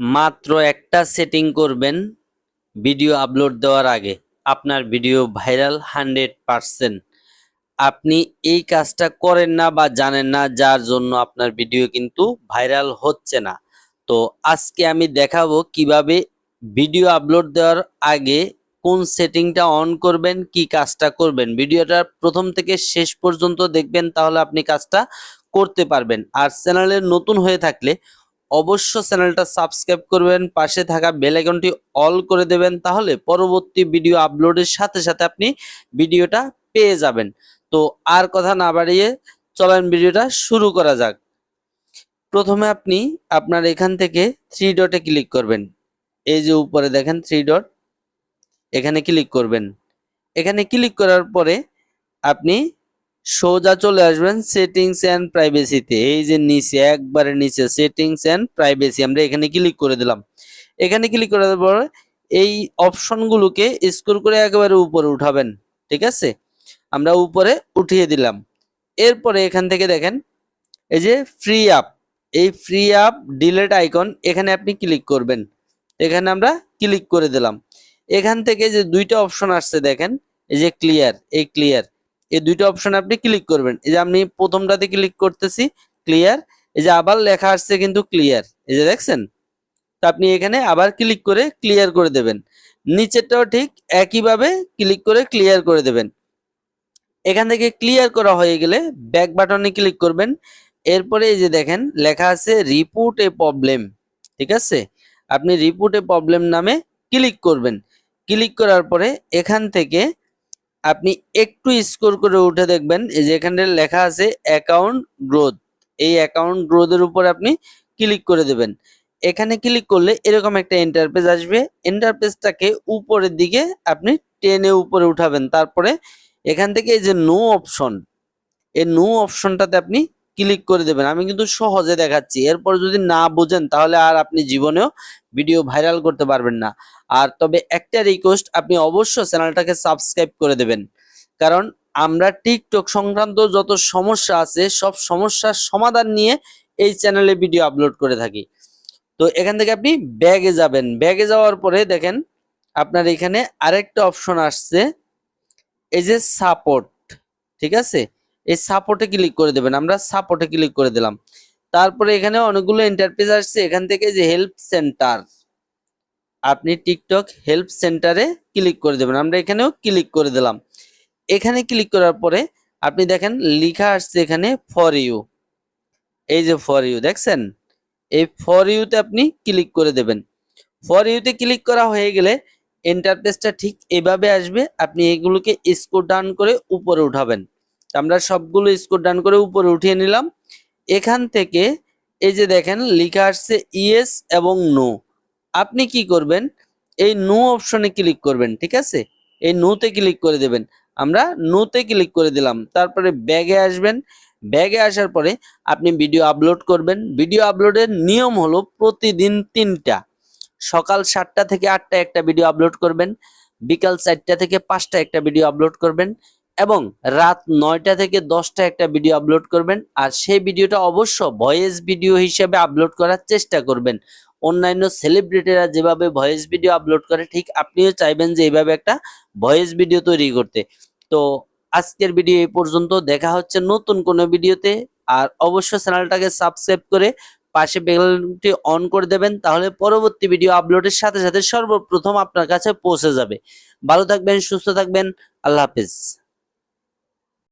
মাত্র একটা সেটিং করবেন ভিডিও আপলোড দেওয়ার আগে। আপনার ভিডিও ভাইরাল হান্ড্রেড পারসেন্ট আপনি এই কাজটা করেন না বা জানেন না, যার জন্য আপনার ভিডিও কিন্তু ভাইরাল হচ্ছে না। তো আজকে আমি দেখাবো কীভাবে ভিডিও আপলোড দেওয়ার আগে কোন সেটিংটা অন করবেন, কি কাজটা করবেন। ভিডিওটা প্রথম থেকে শেষ পর্যন্ত দেখবেন, তাহলে আপনি কাজটা করতে পারবেন। আর চ্যানেলে নতুন হয়ে থাকলে অবশ্য চ্যানেলটা সাবস্ক্রাইব করবেন, পাশে থাকা বেল আইকনটি অল করে দেবেন, তাহলে পরবর্তী ভিডিও আপলোডের সাথে সাথে আপনি ভিডিওটা পেয়ে যাবেন। তো আর কথা না বাড়িয়ে চলেন ভিডিওটা শুরু করা যাক। প্রথমে আপনি আপনার এখান থেকে থ্রি ডটে ক্লিক করবেন। এই যে উপরে দেখেন থ্রি ডট এখানে ক্লিক করবেন। এখানে ক্লিক করার পরে আপনি সোজা চলে আসবেন সেটিংস অ্যান্ড প্রাইভেসিতে এই যে নিচে, একবারে নিচে সেটিংস অ্যান্ড প্রাইভেসি আমরা এখানে ক্লিক করে দিলাম। এখানে ক্লিক করার পরে এই অপশনগুলোকে স্ক্রল করে একেবারে উপরে উঠাবেন, ঠিক আছে? আমরা উপরে উঠিয়ে দিলাম। এরপরে এখান থেকে দেখেন, এই যে ফ্রি আপ এই ফ্রি আপ ডিলেট আইকন এখানে আপনি ক্লিক করবেন। এখানে আমরা ক্লিক করে দিলাম। এখান থেকে যে দুইটা অপশন আসছে দেখেন, এই যে ক্লিয়ার এই ক্লিয়ার এই দুইটা অপশন আপনি ক্লিক করবেন। এই যে আমি প্রথমটাতে ক্লিক করতেছি ক্লিয়ার এই যে আবার লেখা আসছে কিন্তু ক্লিয়ার এই যে দেখছেন? তো আপনি এখানে আবার ক্লিক করে ক্লিয়ার করে দেবেন। নিচেরটাও ঠিক একইভাবে ক্লিক করে ক্লিয়ার করে দেবেন। এখান থেকে ক্লিয়ার করা হয়ে গেলে ব্যাক বাটনে ক্লিক করবেন। এরপরে এই যে দেখেন, লেখা আছে রিপোর্ট এ প্রবলেম ঠিক আছে? আপনি রিপোর্ট এ প্রবলেম নামে ক্লিক করবেন। ক্লিক করার পরে এখান থেকে আপনি একটু স্কোর করে উঠে দেখবেন, এই যে এখানে লেখা আছে অ্যাকাউন্ট গ্রোথ। এই অ্যাকাউন্ট গ্রোথের উপর আপনি ক্লিক করে দেবেন। এখানে ক্লিক করলে এরকম একটা ইন্টারপেজ আসবে। ইন্টারপেজটাকে উপরের দিকে আপনি টেনে উপরে উঠাবেন। তারপরে এখান থেকে এই যে নো অপশন এই নো অপশনটাতে আপনি ক্লিক করে দেবেন। আমি কিন্তু সহজে দেখাচ্ছি। এরপর যদি না বোঝেন, তাহলে আর আপনি জীবনেও ভিডিও ভাইরাল করতে পারবেন না। আর তবে একটা রিকোয়েস্ট আপনি অবশ্য চ্যানেলটাকে সাবস্ক্রাইব করে দেবেন। কারণ আমরা টিকটক সংক্রান্ত যত সমস্যা আছে, সব সমস্যার সমাধান নিয়ে এই চ্যানেলে ভিডিও আপলোড করে থাকি। তো এখান থেকে আপনি ব্যাগে যাবেন। ব্যাগে যাওয়ার পরে দেখেন, আপনার এখানে আরেকটা অপশন আসছে, এই যে সাপোর্ট ঠিক আছে? এই সাপোর্টে ক্লিক করে দেবেন, আমরা সাপোর্টে ক্লিক করে দিলাম। তারপরে এখানে অনেকগুলো ইন্টারফেস আসছে, এখান থেকে যে হেল্প সেন্টার আপনি টিকটক হেল্প সেন্টারে ক্লিক করে দেবেন, আমরা এখানেও ক্লিক করে দিলাম। এখানে ক্লিক করার পরে আপনি দেখেন লেখা আসছে এখানে ফর ইউ এই যে ফর ইউ দেখছেন? এই ফর ইউতে আপনি ক্লিক করে দেবেন। ফর ইউতে ক্লিক করা হয়ে গেলে ইন্টারফেসটা ঠিক এভাবে আসবে, আপনি এগুলোকে স্কোর ডাউন করে উপরে উঠাবেন। আমরা সবগুলো স্কোর ডান করে উপরে উঠিয়ে নিলাম। এখান থেকে এই যে দেখেন, লেখা আসছে ইয়েস এবং নো আপনি কি করবেন? এই নো অপশনে ক্লিক করবেন, ঠিক আছে? এই নোতে ক্লিক করে দেবেন। আমরা নোতে ক্লিক করে দিলাম। তারপরে ব্যাগে আসবেন। ব্যাগে আসার পরে আপনি ভিডিও আপলোড করবেন। ভিডিও আপলোডের নিয়ম হলো প্রতিদিন তিনটা। সকাল সাতটা থেকে আটটা একটা ভিডিও আপলোড করবেন। বিকাল চারটা থেকে পাঁচটা একটা ভিডিও আপলোড করবেন। এবং রাত নয়টা থেকে দশটা একটা ভিডিও আপলোড করবেন। আর সেই ভিডিওটা অবশ্য ভয়েস ভিডিও হিসেবে আপলোড করার চেষ্টা করবেন। অন্যান্য সেলিব্রিটিরা যেভাবে ভয়েস ভিডিও আপলোড করে, ঠিক আপনিও চাইবেন যে এইভাবে একটা ভয়েস ভিডিও তৈরি করতে। তো আজকের ভিডিও এই পর্যন্ত, দেখা হচ্ছে নতুন কোনো ভিডিওতে আর অবশ্য চ্যানেলটাকে সাবস্ক্রাইব করে পাশে বেলটি অন করে দেবেন, তাহলে পরবর্তী ভিডিও আপলোডের সাথে সাথে সর্বপ্রথম আপনার কাছে পৌঁছে যাবে। ভালো থাকবেন, সুস্থ থাকবেন, আল্লাহ হাফিজ।